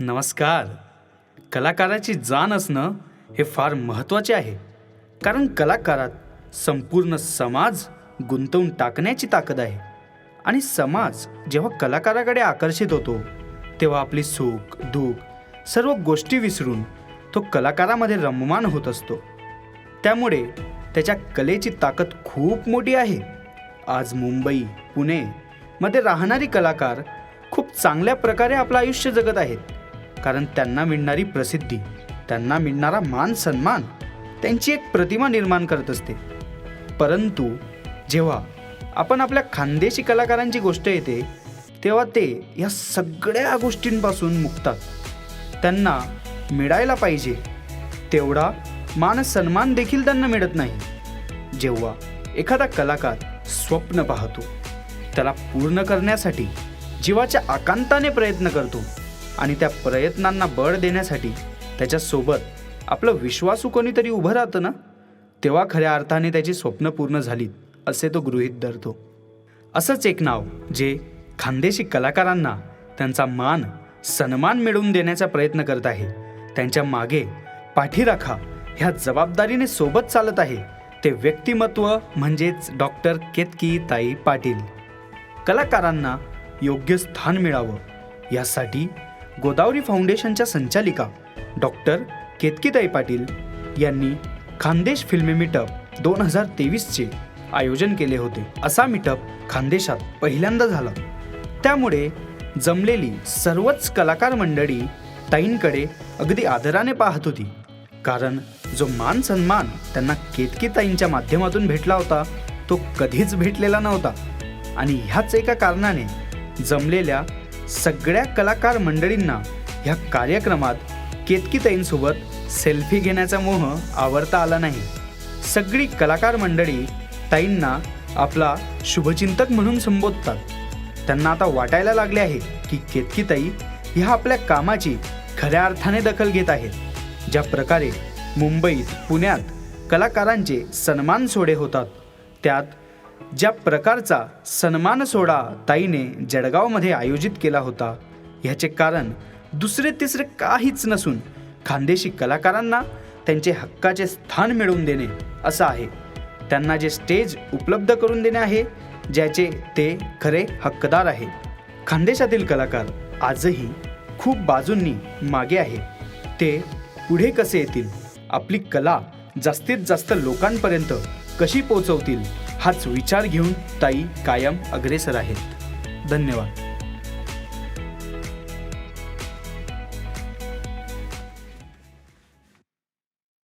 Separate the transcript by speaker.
Speaker 1: नमस्कार. कलाकाराची जाण असणं हे फार महत्त्वाचे आहे. कारण कलाकारात संपूर्ण समाज गुंतवून टाकण्याची ताकद आहे. आणि समाज जेव्हा कलाकाराकडे आकर्षित होतो तेव्हा आपली सुख दुःख सर्व गोष्टी विसरून तो कलाकारामध्ये रममान होत असतो. त्यामुळे त्याच्या कलेची ताकद खूप मोठी आहे. आज मुंबई पुणे मध्ये राहणारी कलाकार खूप चांगल्या प्रकारे आपलं आयुष्य जगत आहेत. कारण त्यांना मिळणारी प्रसिद्धी त्यांना मिळणारा मान सन्मान त्यांची एक प्रतिमा निर्माण करत असते. परंतु जेव्हा आपण आपल्या खानदेशी कलाकारांची गोष्ट येते तेव्हा ते या सगळ्या गोष्टींपासून मुक्तात. त्यांना मिळायला पाहिजे तेवढा मान सन्मान देखील त्यांना मिळत नाही. जेव्हा एखादा कलाकार स्वप्न पाहतो त्याला पूर्ण करण्यासाठी जीवाच्या आकांताने प्रयत्न करतो आणि त्या प्रयत्नांना बळ देण्यासाठी त्याच्यासोबत आपलं विश्वासू कोणीतरी उभं राहतं ना? तेव्हा खऱ्या अर्थाने त्याची स्वप्न पूर्ण झालीत असे तो गृहीत धरतो. असंच एक नाव जे खानदेशी कलाकारांना त्यांचा मान सन्मान मिळवून देण्याचा प्रयत्न करत आहे. त्यांच्या मागे पाठीराखा ह्या जबाबदारीने सोबत चालत आहे. ते व्यक्तिमत्व म्हणजेच डॉक्टर केतकी ताई पाटील. कलाकारांना योग्य स्थान मिळावं यासाठी गोदावरी फाउंडेशनच्या संचालिका डॉक्टर केतकीताई पाटील यांनी खानदेश फिल्मी मीटअप दोन हजार तेवीसचे आयोजन केले होते. असा मीटअप खानदेशात पहिल्यांदा झाला. त्यामुळे जमलेली सर्वच कलाकार मंडळी ताईंकडे अगदी आदराने पाहत होती. कारण जो मान सन्मान त्यांना केतकीताईंच्या माध्यमातून भेटला होता तो कधीच भेटलेला नव्हता. आणि ह्याच एका कारणाने जमलेल्या सगळ्या कलाकार मंडळींना ह्या कार्यक्रमात केतकीताईंसोबत सेल्फी घेण्याचा मोह आवरता आला नाही. सगळी कलाकार मंडळी ताईंना आपला शुभचिंतक म्हणून संबोधतात. त्यांना आता वाटायला लागले आहे की केतकीताई ह्या आपल्या कामाची खऱ्या अर्थाने दखल घेत आहेत ज्या प्रकारे मुंबईत पुण्यात कलाकारांचे सन्मान सोडे होतात. त्यात ज्या प्रकारचा सन्मान सोहळा ताईने जळगावमध्ये आयोजित केला होता. ह्याचे कारण दुसरे तिसरे काहीच नसून खानदेशी कलाकारांना त्यांचे हक्काचे स्थान मिळवून देणे असं आहे. त्यांना जे स्टेज उपलब्ध करून देणे आहे ज्याचे ते खरे हक्कदार आहे. खानदेशातील कलाकार आजही खूप बाजूंनी मागे आहे. ते पुढे कसे येतील? आपली कला जास्तीत जास्त लोकांपर्यंत कशी पोचवतील हाच विचार घेऊन ताई कायम अग्रेसर आहेत. धन्यवाद.